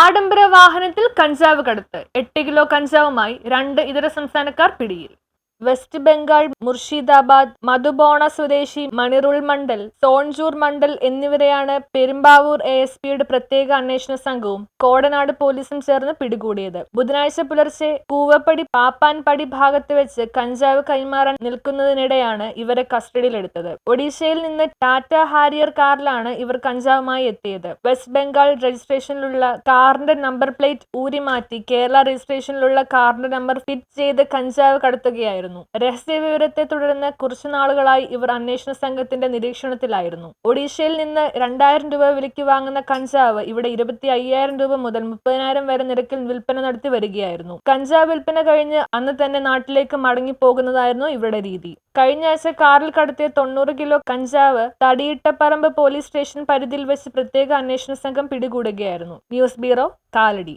ആഡംബര വാഹനത്തിൽ കഞ്ചാവ് കടത്ത്. എട്ട് കിലോ കഞ്ചാവുമായി രണ്ട് ഇതര സംസ്ഥാനക്കാർ പിടിയിൽ. വെസ്റ്റ് ബംഗാൾ മുർഷിദാബാദ് മധുബോണ സ്വദേശി മണിറുൾ മണ്ഡൽ സോൺജൂർ മണ്ഡൽ എന്നിവരെയാണ് പെരുമ്പാവൂർ എ എസ് പിയുടെ പ്രത്യേക അന്വേഷണ സംഘവും കോടനാട് പോലീസും ചേർന്ന് പിടികൂടിയത്. ബുധനാഴ്ച പുലർച്ചെ കൂവപ്പടി പാപ്പാൻപടി ഭാഗത്ത് വെച്ച് കഞ്ചാവ് കൈമാറാൻ നിൽക്കുന്നതിനിടെയാണ് ഇവരെ കസ്റ്റഡിയിലെടുത്തത്. ഒഡീഷയിൽ നിന്ന് ടാറ്റ ഹാരിയർ കാറിലാണ് ഇവർ കഞ്ചാവുമായി എത്തിയത്. വെസ്റ്റ് ബംഗാൾ രജിസ്ട്രേഷനിലുള്ള കാറിന്റെ നമ്പർ പ്ലേറ്റ് ഊരി മാറ്റി കേരള രജിസ്ട്രേഷനിലുള്ള കാറിന്റെ നമ്പർ ഫിറ്റ് ചെയ്ത് കഞ്ചാവ് കടത്തുകയായിരുന്നു. രഹസ്യ വിവരത്തെ തുടർന്ന് കുറച്ചു നാളുകളായി ഇവർ അന്വേഷണ സംഘത്തിന്റെ നിരീക്ഷണത്തിലായിരുന്നു. ഒഡീഷയിൽ നിന്ന് രണ്ടായിരം രൂപ വിലയ്ക്ക് വാങ്ങുന്ന കഞ്ചാവ് ഇവിടെ ഇരുപത്തി അയ്യായിരം രൂപ മുതൽ മുപ്പതിനായിരം വരെ നിരക്കിൽ വിൽപ്പന നടത്തി വരികയായിരുന്നു. കഞ്ചാവ് വിൽപ്പന കഴിഞ്ഞ് അന്ന് തന്നെ നാട്ടിലേക്ക് മടങ്ങി പോകുന്നതായിരുന്നു ഇവരുടെ രീതി. കഴിഞ്ഞ ആഴ്ച കാറിൽ കടത്തിയ തൊണ്ണൂറ് കിലോ കഞ്ചാവ് തടിയിട്ടപ്പറമ്പ് പോലീസ് സ്റ്റേഷൻ പരിധിയിൽ വെച്ച് പ്രത്യേക അന്വേഷണ സംഘം പിടികൂടുകയായിരുന്നു. News bureau Kalady.